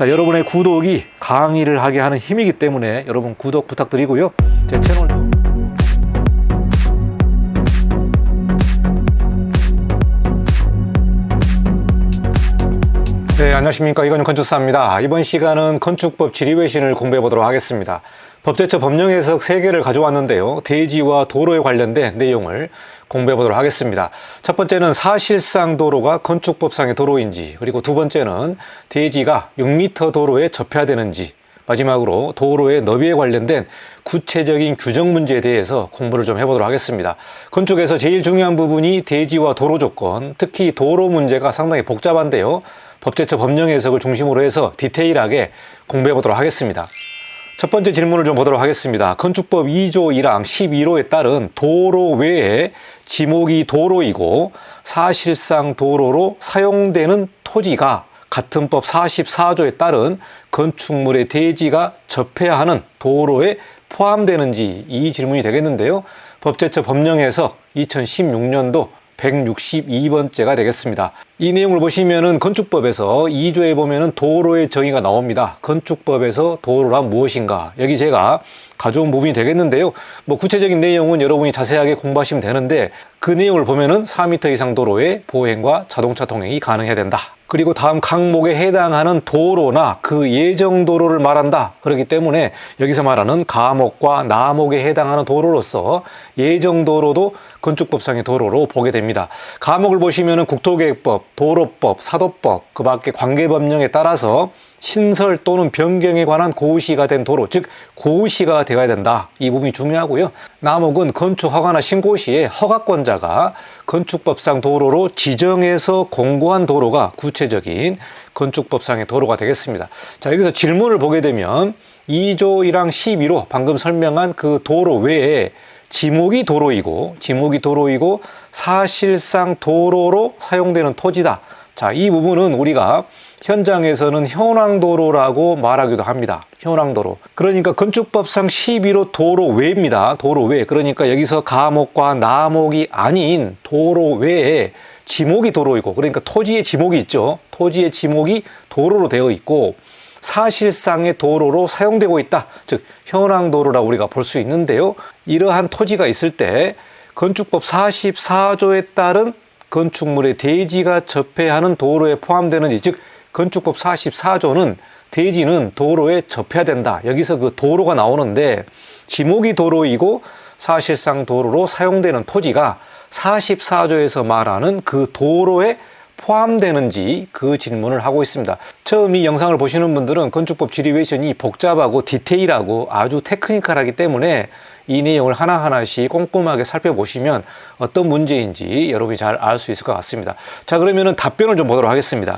자, 여러분의 구독이 강의를 하게 하는 힘이기 때문에 여러분 구독 부탁드리고요. 제 채널 좀 네, 안녕하십니까. 이건영 건축사입니다. 이번 시간은 건축법 지리외신을 공부해 보도록 하겠습니다. 법제처 법령 해석 3개를 가져왔는데요. 대지와 도로에 관련된 내용을 공부해 보도록 하겠습니다. 첫 번째는 사실상 도로가 건축법상의 도로인지, 그리고 두 번째는 대지가 6m 도로에 접해야 되는지, 마지막으로 도로의 너비에 관련된 구체적인 규정 문제에 대해서 공부를 좀 해보도록 하겠습니다. 건축에서 제일 중요한 부분이 대지와 도로 조건, 특히 도로 문제가 상당히 복잡한데요. 법제처 법령 해석을 중심으로 해서 디테일하게 공부해 보도록 하겠습니다. 첫 번째 질문을 좀 보도록 하겠습니다. 건축법 2조 1항 11호에 따른 도로 외에 지목이 도로이고 사실상 도로로 사용되는 토지가 같은 법 44조에 따른 건축물의 대지가 접해야 하는 도로에 포함되는지 이 질문이 되겠는데요. 법제처 법령 해석 2016년도 162번째가 되겠습니다. 이 내용을 보시면은 건축법에서 2조에 보면은 도로의 정의가 나옵니다. 건축법에서 도로란 무엇인가? 여기 제가 가져온 부분이 되겠는데요. 뭐 구체적인 내용은 여러분이 자세하게 공부하시면 되는데 그 내용을 보면은 4m 이상 도로에 보행과 자동차 통행이 가능해야 된다. 그리고 다음 항목에 해당하는 도로나 그 예정 도로를 말한다. 그렇기 때문에 여기서 말하는 가목과 나목에 해당하는 도로로서 예정 도로도 건축법상의 도로로 보게 됩니다. 가목을 보시면은 국토계획법, 도로법, 사도법, 그 밖에 관계법령에 따라서 신설 또는 변경에 관한 고시가 된 도로, 즉 고시가 되어야 된다. 이 부분이 중요하고요. 남목은 건축 허가나 신고 시에 허가권자가 건축법상 도로로 지정해서 공고한 도로가 구체적인 건축법상의 도로가 되겠습니다. 자, 여기서 질문을 보게 되면 2조 1항 12로 방금 설명한 그 도로 외에 지목이 도로이고 지목이 도로이고 사실상 도로로 사용되는 토지다. 자, 이 부분은 우리가 현장에서는 현황도로라고 말하기도 합니다. 현황도로. 그러니까 건축법상 11호 도로 외입니다. 도로 외. 그러니까 여기서 가목과 나목이 아닌 도로 외에 지목이 도로이고, 그러니까 토지의 지목이 있죠. 토지의 지목이 도로로 되어 있고, 사실상의 도로로 사용되고 있다. 즉, 현황도로라고 우리가 볼 수 있는데요. 이러한 토지가 있을 때 건축법 44조에 따른 건축물의 대지가 접해야 하는 도로에 포함되는지, 즉, 건축법 44조는 대지는 도로에 접해야 된다. 여기서 그 도로가 나오는데 지목이 도로이고 사실상 도로로 사용되는 토지가 44조에서 말하는 그 도로에 포함되는지 그 질문을 하고 있습니다. 처음 이 영상을 보시는 분들은 건축법 지리웨이션이 복잡하고 디테일하고 아주 테크니컬하기 때문에 이 내용을 하나하나씩 꼼꼼하게 살펴보시면 어떤 문제인지 여러분이 잘 알 수 있을 것 같습니다. 자, 그러면은 답변을 좀 보도록 하겠습니다.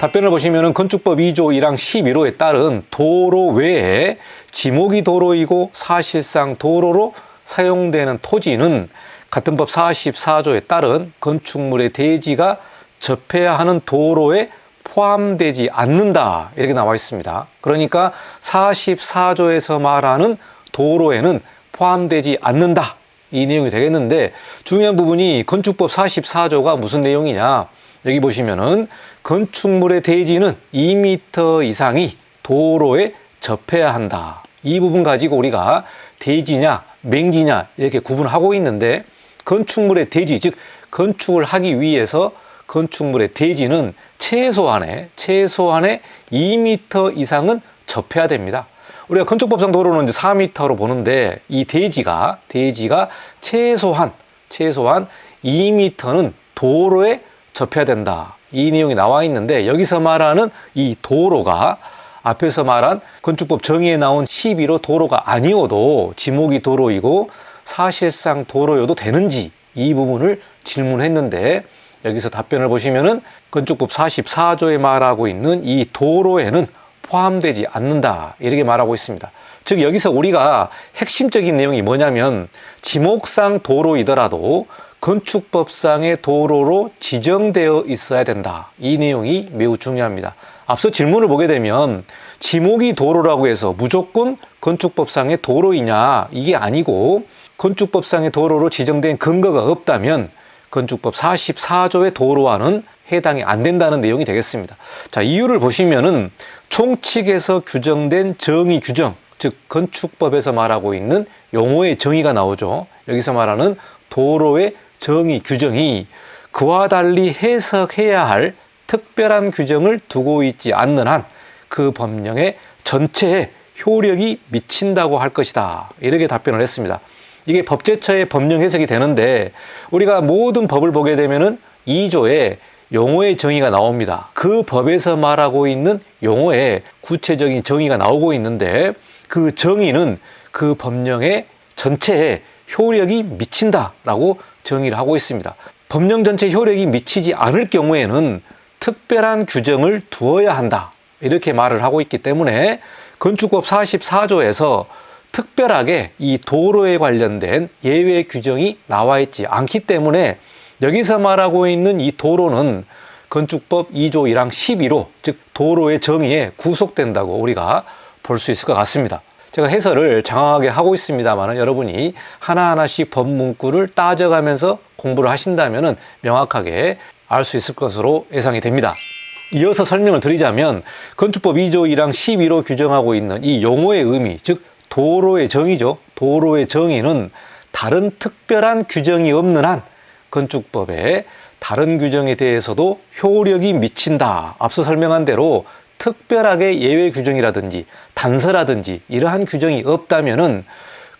답변을 보시면은 건축법 2조 1항 11호에 따른 도로 외에 지목이 도로이고 사실상 도로로 사용되는 토지는 같은 법 44조에 따른 건축물의 대지가 접해야 하는 도로에 포함되지 않는다. 이렇게 나와 있습니다. 그러니까 44조에서 말하는 도로에는 포함되지 않는다. 이 내용이 되겠는데 중요한 부분이 건축법 44조가 무슨 내용이냐? 여기 보시면은 건축물의 대지는 2m 이상이 도로에 접해야 한다. 이 부분 가지고 우리가 대지냐, 맹지냐 이렇게 구분하고 있는데 건축물의 대지, 즉 건축을 하기 위해서 건축물의 대지는 최소한의 최소한의 2m 이상은 접해야 됩니다. 우리가 건축법상 도로는 이제 4m로 보는데 이 대지가 대지가 최소한 최소한 2m는 도로에 접해야 된다. 이 내용이 나와 있는데 여기서 말하는 이 도로가 앞에서 말한 건축법 정의에 나온 11호 도로가 아니어도 지목이 도로이고 사실상 도로여도 되는지 이 부분을 질문했는데 여기서 답변을 보시면은 건축법 44조에 말하고 있는 이 도로에는 포함되지 않는다. 이렇게 말하고 있습니다. 즉, 여기서 우리가 핵심적인 내용이 뭐냐면, 지목상 도로이더라도 건축법상의 도로로 지정되어 있어야 된다. 이 내용이 매우 중요합니다. 앞서 질문을 보게 되면, 지목이 도로라고 해서 무조건 건축법상의 도로이냐? 이게 아니고, 건축법상의 도로로 지정된 근거가 없다면, 건축법 44조의 도로와는 해당이 안 된다는 내용이 되겠습니다. 자, 이유를 보시면은 총칙에서 규정된 정의 규정, 즉 건축법에서 말하고 있는 용어의 정의가 나오죠. 여기서 말하는 도로의 정의 규정이 그와 달리 해석해야 할 특별한 규정을 두고 있지 않는 한 그 법령의 전체에 효력이 미친다고 할 것이다. 이렇게 답변을 했습니다. 이게 법제처의 법령 해석이 되는데 우리가 모든 법을 보게 되면은 2조에 용어의 정의가 나옵니다. 그 법에서 말하고 있는 용어의 구체적인 정의가 나오고 있는데 그 정의는 그 법령의 전체에 효력이 미친다라고 정의를 하고 있습니다. 법령 전체 효력이 미치지 않을 경우에는 특별한 규정을 두어야 한다. 이렇게 말을 하고 있기 때문에 건축법 44조에서 특별하게 이 도로에 관련된 예외 규정이 나와 있지 않기 때문에 여기서 말하고 있는 이 도로는 건축법 2조 1항 11호, 즉 도로의 정의에 구속된다고 우리가 볼 수 있을 것 같습니다. 제가 해설을 장황하게 하고 있습니다만 여러분이 하나하나씩 법 문구를 따져가면서 공부를 하신다면 명확하게 알 수 있을 것으로 예상이 됩니다. 이어서 설명을 드리자면 건축법 2조 1항 11호 규정하고 있는 이 용어의 의미, 즉 도로의 정의죠. 도로의 정의는 다른 특별한 규정이 없는 한 건축법에 다른 규정에 대해서도 효력이 미친다. 앞서 설명한 대로 특별하게 예외 규정이라든지 단서라든지 이러한 규정이 없다면은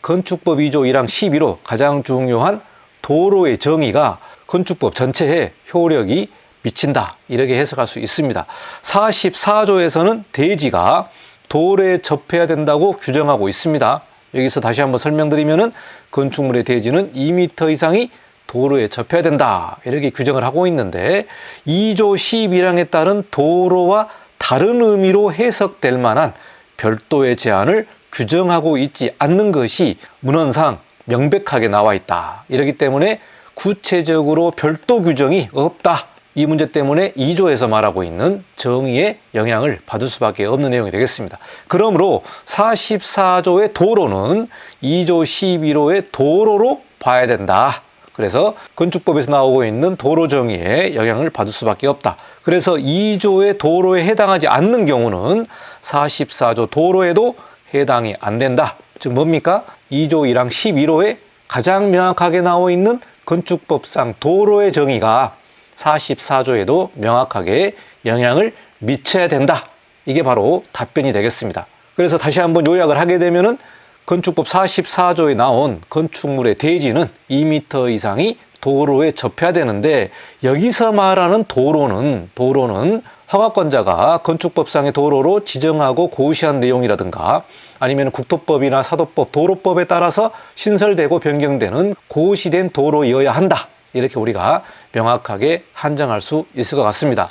건축법 2조 1항 11호 가장 중요한 도로의 정의가 건축법 전체에 효력이 미친다. 이렇게 해석할 수 있습니다. 44조에서는 대지가 도로에 접해야 된다고 규정하고 있습니다. 여기서 다시 한번 설명드리면은 건축물의 대지는 2m 이상이 도로에 접해야 된다. 이렇게 규정을 하고 있는데 2조 11항에 따른 도로와 다른 의미로 해석될 만한 별도의 제한을 규정하고 있지 않는 것이 문헌상 명백하게 나와 있다. 이렇기 때문에 구체적으로 별도 규정이 없다. 이 문제 때문에 2조에서 말하고 있는 정의의 영향을 받을 수밖에 없는 내용이 되겠습니다. 그러므로 44조의 도로는 2조 11호의 도로로 봐야 된다. 그래서 건축법에서 나오고 있는 도로 정의에 영향을 받을 수밖에 없다. 그래서 2조의 도로에 해당하지 않는 경우는 44조 도로에도 해당이 안 된다. 즉 뭡니까? 2조 1항 11호에 가장 명확하게 나와 있는 건축법상 도로의 정의가 44조에도 명확하게 영향을 미쳐야 된다. 이게 바로 답변이 되겠습니다. 그래서 다시 한번 요약을 하게 되면은 건축법 44조에 나온 건축물의 대지는 2m 이상이 도로에 접해야 되는데 여기서 말하는 도로는 도로는 허가권자가 건축법상의 도로로 지정하고 고시한 내용이라든가 아니면 국토법이나 사도법, 도로법에 따라서 신설되고 변경되는 고시된 도로이어야 한다. 이렇게 우리가 명확하게 한정할 수 있을 것 같습니다.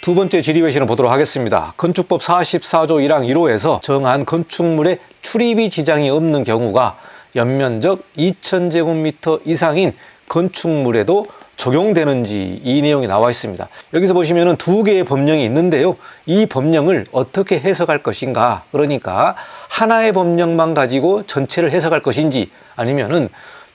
두 번째 지리외신을 보도록 하겠습니다. 건축법 44조 1항 1호에서 정한 건축물의 출입이 지장이 없는 경우가 연면적 2,000제곱미터 이상인 건축물에도 적용되는지 이 내용이 나와 있습니다. 여기서 보시면은 두 개의 법령이 있는데요. 이 법령을 어떻게 해석할 것인가? 그러니까 하나의 법령만 가지고 전체를 해석할 것인지 아니면은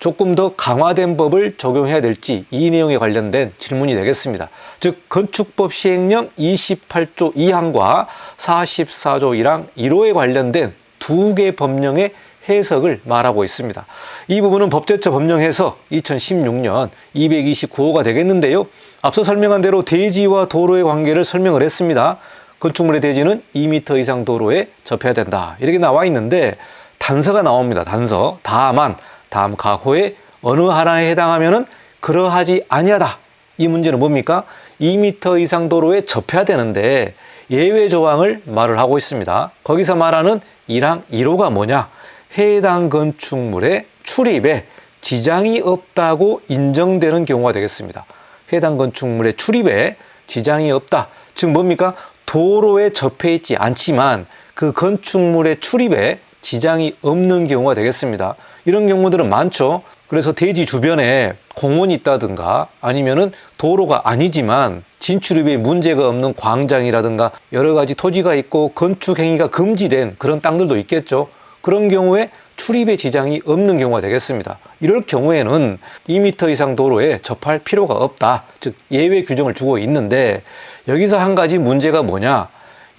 조금 더 강화된 법을 적용해야 될지 이 내용에 관련된 질문이 되겠습니다. 즉 건축법 시행령 28조 2항과 44조 1항 1호에 관련된 두 개 법령의 해석을 말하고 있습니다. 이 부분은 법제처 법령에서 2016년 229호가 되겠는데요. 앞서 설명한 대로 대지와 도로의 관계를 설명을 했습니다. 건축물의 대지는 2m 이상 도로에 접해야 된다. 이렇게 나와 있는데 단서가 나옵니다. 단서. 다만 다음 가호의 어느 하나에 해당하면은 그러하지 아니하다. 이 문제는 뭡니까? 2m 이상 도로에 접해야 되는데 예외 조항을 말을 하고 있습니다. 거기서 말하는 1항 1호가 뭐냐? 해당 건축물의 출입에 지장이 없다고 인정되는 경우가 되겠습니다. 해당 건축물의 출입에 지장이 없다. 즉 뭡니까? 도로에 접해 있지 않지만 그 건축물의 출입에 지장이 없는 경우가 되겠습니다. 이런 경우들은 많죠. 그래서 대지 주변에 공원이 있다든가 아니면은 도로가 아니지만 진출입에 문제가 없는 광장이라든가 여러 가지 토지가 있고 건축 행위가 금지된 그런 땅들도 있겠죠. 그런 경우에 출입에 지장이 없는 경우가 되겠습니다. 이럴 경우에는 2m 이상 도로에 접할 필요가 없다. 즉 예외 규정을 주고 있는데 여기서 한 가지 문제가 뭐냐?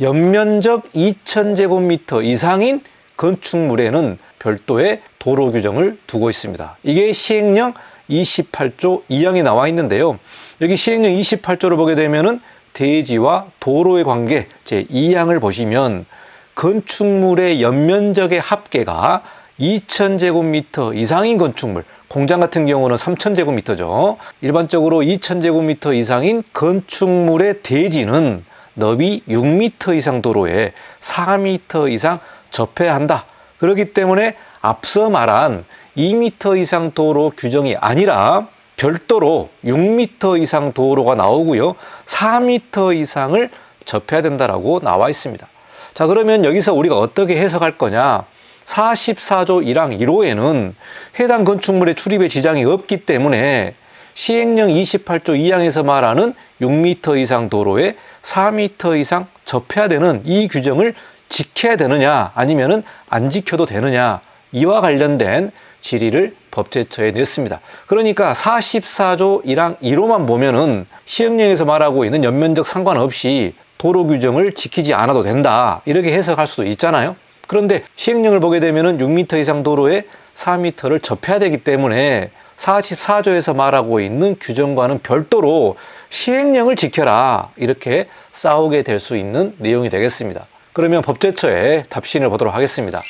연면적 2,000제곱미터 이상인 건축물에는 별도의 도로 규정을 두고 있습니다. 이게 시행령 28조 2항에 나와 있는데요. 여기 시행령 28조를 보게 되면은 대지와 도로의 관계 제 2항을 보시면 건축물의 연면적의 합계가 2,000제곱미터 이상인 건축물, 공장 같은 경우는 3,000제곱미터죠. 일반적으로 2,000제곱미터 이상인 건축물의 대지는 너비 6m 이상 도로에 4m 이상 접해야 한다. 그렇기 때문에 앞서 말한 2m 이상 도로 규정이 아니라 별도로 6m 이상 도로가 나오고요. 4m 이상을 접해야 된다라고 나와 있습니다. 자, 그러면 여기서 우리가 어떻게 해석할 거냐? 44조 1항 1호에는 해당 건축물의 출입에 지장이 없기 때문에 시행령 28조 2항에서 말하는 6m 이상 도로에 4m 이상 접해야 되는 이 규정을 지켜야 되느냐 아니면은 안 지켜도 되느냐 이와 관련된 질의를 법제처에 냈습니다. 그러니까 44조 1항 1호만 보면은 시행령에서 말하고 있는 연면적 상관없이 도로 규정을 지키지 않아도 된다. 이렇게 해석할 수도 있잖아요. 그런데 시행령을 보게 되면은 6m 이상 도로에 4m를 접해야 되기 때문에 44조에서 말하고 있는 규정과는 별도로 시행령을 지켜라. 이렇게 싸우게 될 수 있는 내용이 되겠습니다. 그러면 법제처의 답신을 보도록 하겠습니다.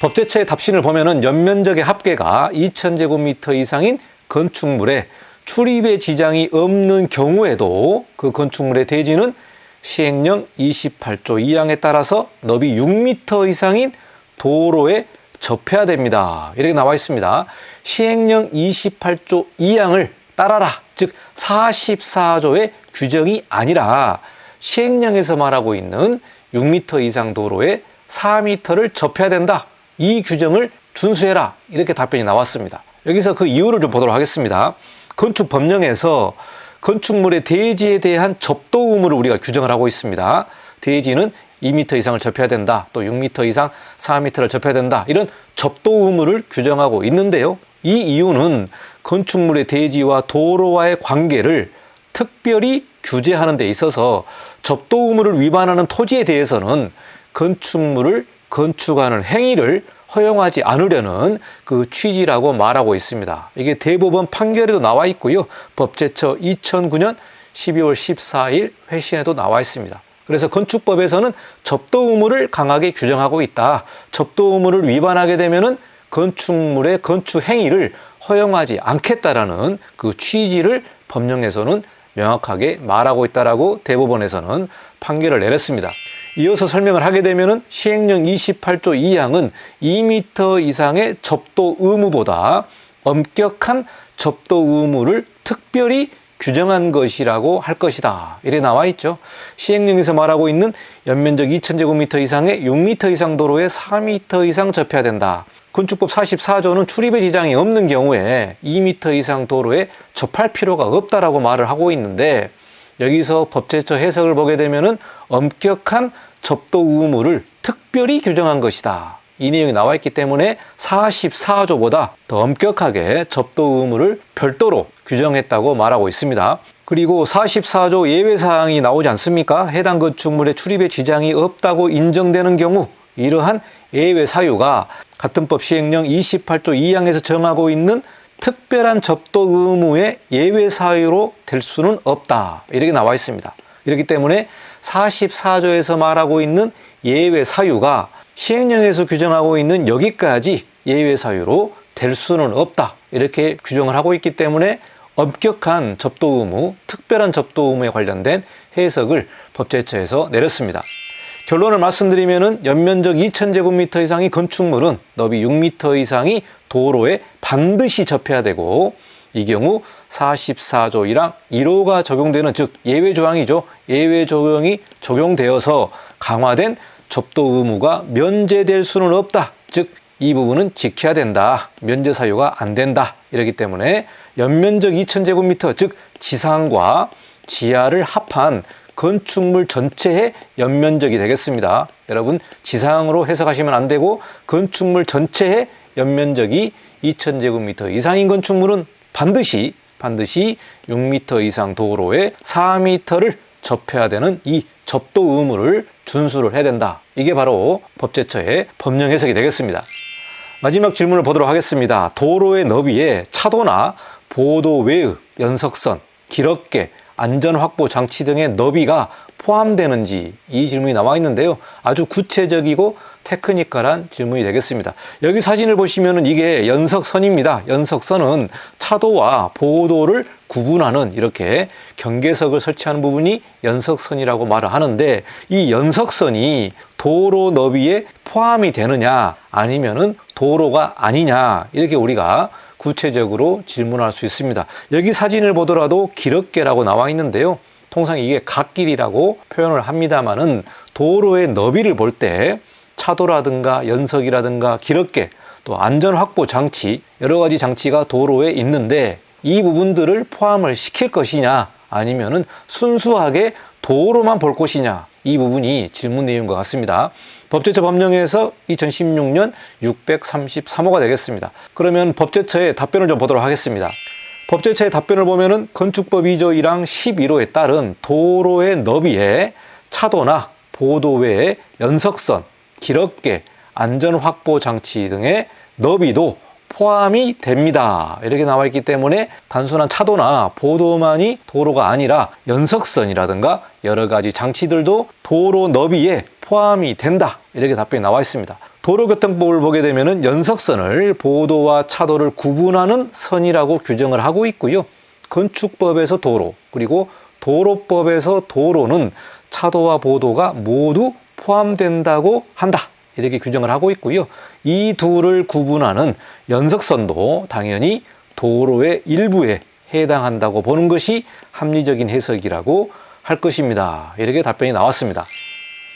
법제처의 답신을 보면은 연면적의 합계가 2,000제곱미터 이상인 건축물에 출입에 지장이 없는 경우에도 그 건축물의 대지는 시행령 28조 2항에 따라서 너비 6m 이상인 도로에 접해야 됩니다. 이렇게 나와 있습니다. 시행령 28조 2항을 따라라. 즉 44조의 규정이 아니라 시행령에서 말하고 있는 6m 이상 도로에 4m를 접해야 된다. 이 규정을 준수해라. 이렇게 답변이 나왔습니다. 여기서 그 이유를 좀 보도록 하겠습니다. 건축 법령에서 건축물의 대지에 대한 접도 의무를 우리가 규정을 하고 있습니다. 대지는 2m 이상을 접해야 된다. 또 6m 이상 4m를 접해야 된다. 이런 접도 의무를 규정하고 있는데요. 이 이유는 건축물의 대지와 도로와의 관계를 특별히 규제하는 데 있어서 접도 의무를 위반하는 토지에 대해서는 건축물을 건축하는 행위를 허용하지 않으려는 그 취지라고 말하고 있습니다. 이게 대법원 판결에도 나와 있고요. 법제처 2009년 12월 14일 회신에도 나와 있습니다. 그래서 건축법에서는 접도 의무를 강하게 규정하고 있다. 접도 의무를 위반하게 되면은 건축물의 건축 행위를 허용하지 않겠다라는 그 취지를 법령에서는 명확하게 말하고 있다라고 대법원에서는 판결을 내렸습니다. 이어서 설명을 하게 되면은 시행령 28조 2항은 2m 이상의 접도 의무보다 엄격한 접도 의무를 특별히 규정한 것이라고 할 것이다. 이래 나와 있죠. 시행령에서 말하고 있는 연면적 2,000제곱미터 이상의 6m 이상 도로에 4m 이상 접해야 된다. 건축법 44조는 출입에 지장이 없는 경우에 2m 이상 도로에 접할 필요가 없다라고 말을 하고 있는데 여기서 법제처 해석을 보게 되면은 엄격한 접도 의무를 특별히 규정한 것이다. 이 내용이 나와 있기 때문에 44조보다 더 엄격하게 접도 의무를 별도로 규정했다고 말하고 있습니다. 그리고 44조 예외 사항이 나오지 않습니까? 해당 건축물의 출입에 지장이 없다고 인정되는 경우 이러한 예외 사유가 같은 법 시행령 28조 2항에서 정하고 있는 특별한 접도 의무의 예외 사유로 될 수는 없다. 이렇게 나와 있습니다. 이렇기 때문에 44조에서 말하고 있는 예외 사유가 시행령에서 규정하고 있는 여기까지 예외 사유로 될 수는 없다. 이렇게 규정을 하고 있기 때문에 엄격한 접도 의무, 특별한 접도 의무에 관련된 해석을 법제처에서 내렸습니다. 결론을 말씀드리면은 연면적 2,000제곱미터 이상의 건축물은 너비 6m 이상이 도로에 반드시 접해야 되고 이 경우 44조 1항 1호가 적용되는 즉 예외 조항이죠. 예외 조항이 적용되어서 강화된 접도 의무가 면제될 수는 없다. 즉 이 부분은 지켜야 된다. 면제 사유가 안 된다. 이러기 때문에 연면적 2,000제곱미터 즉 지상과 지하를 합한 건축물 전체의 연면적이 되겠습니다. 여러분 지상으로 해석하시면 안 되고 건축물 전체의 연면적이 2,000제곱미터 이상인 건축물은 반드시 반드시 6m 이상 도로에 4m를 접해야 되는 이 접도 의무를 준수를 해야 된다. 이게 바로 법제처의 법령 해석이 되겠습니다. 마지막 질문을 보도록 하겠습니다. 도로의 너비에 차도나 보도 외의 연석선, 기럽게, 안전 확보 장치 등의 너비가 포함되는지 이 질문이 나와 있는데요. 아주 구체적이고 테크니컬한 질문이 되겠습니다. 여기 사진을 보시면 이게 연석선입니다. 연석선은 차도와 보도를 구분하는 이렇게 경계석을 설치하는 부분이 연석선이라고 말을 하는데 이 연석선이 도로 너비에 포함이 되느냐 아니면은 도로가 아니냐 이렇게 우리가 구체적으로 질문할 수 있습니다. 여기 사진을 보더라도 기럽게라고 나와 있는데요. 통상 이게 갓길이라고 표현을 합니다만은 도로의 너비를 볼 때 차도라든가 연석이라든가 기럽게 또 안전 확보 장치 여러 가지 장치가 도로에 있는데 이 부분들을 포함을 시킬 것이냐 아니면은 순수하게 도로만 볼 것이냐 이 부분이 질문 내용인 것 같습니다. 법제처 법령에서 2016년 633호가 되겠습니다. 그러면 법제처의 답변을 좀 보도록 하겠습니다. 법제처의 답변을 보면은 건축법 2조 1항 11호에 따른 도로의 너비에 차도나 보도 외에 연석선, 기럽게, 안전 확보 장치 등의 너비도 포함이 됩니다. 이렇게 나와 있기 때문에 단순한 차도나 보도만이 도로가 아니라 연석선이라든가 여러 가지 장치들도 도로 너비에 포함이 된다. 이렇게 답변이 나와 있습니다. 도로교통법을 보게 되면 연석선을 보도와 차도를 구분하는 선이라고 규정을 하고 있고요. 건축법에서 도로, 그리고 도로법에서 도로는 차도와 보도가 모두 포함된다고 한다. 이렇게 규정을 하고 있고요. 이 둘을 구분하는 연석선도 당연히 도로의 일부에 해당한다고 보는 것이 합리적인 해석이라고 할 것입니다. 이렇게 답변이 나왔습니다.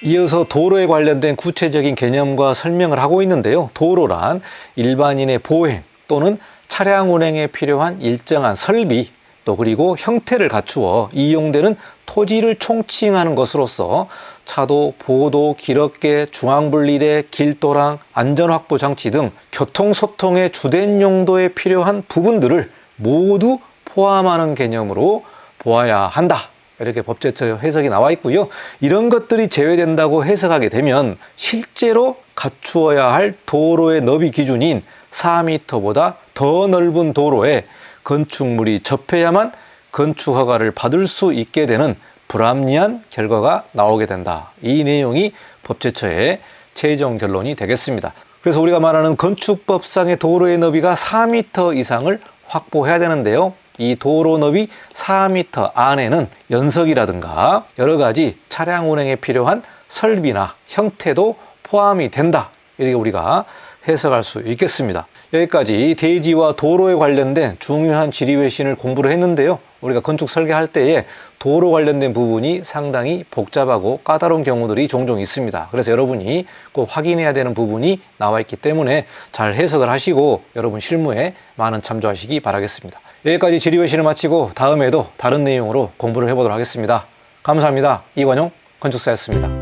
이어서 도로에 관련된 구체적인 개념과 설명을 하고 있는데요. 도로란 일반인의 보행 또는 차량 운행에 필요한 일정한 설비 또 그리고 형태를 갖추어 이용되는 토지를 총칭하는 것으로서 차도, 보도, 기럽게, 중앙분리대, 길도랑, 안전확보 장치 등 교통소통의 주된 용도에 필요한 부분들을 모두 포함하는 개념으로 보아야 한다. 이렇게 법제처 해석이 나와 있고요. 이런 것들이 제외된다고 해석하게 되면 실제로 갖추어야 할 도로의 너비 기준인 4m보다 더 넓은 도로에 건축물이 접해야만 건축 허가를 받을 수 있게 되는 불합리한 결과가 나오게 된다. 이 내용이 법제처의 최종 결론이 되겠습니다. 그래서 우리가 말하는 건축법상의 도로의 너비가 4m 이상을 확보해야 되는데요. 이 도로 너비 4m 안에는 연석이라든가 여러 가지 차량 운행에 필요한 설비나 형태도 포함이 된다. 이렇게 우리가 해석할 수 있겠습니다. 여기까지 대지와 도로에 관련된 중요한 지리외신을 공부를 했는데요. 우리가 건축 설계할 때에 도로 관련된 부분이 상당히 복잡하고 까다로운 경우들이 종종 있습니다. 그래서 여러분이 꼭 확인해야 되는 부분이 나와 있기 때문에 잘 해석을 하시고 여러분 실무에 많은 참조하시기 바라겠습니다. 여기까지 지리외신을 마치고 다음에도 다른 내용으로 공부를 해보도록 하겠습니다. 감사합니다. 이관용 건축사였습니다.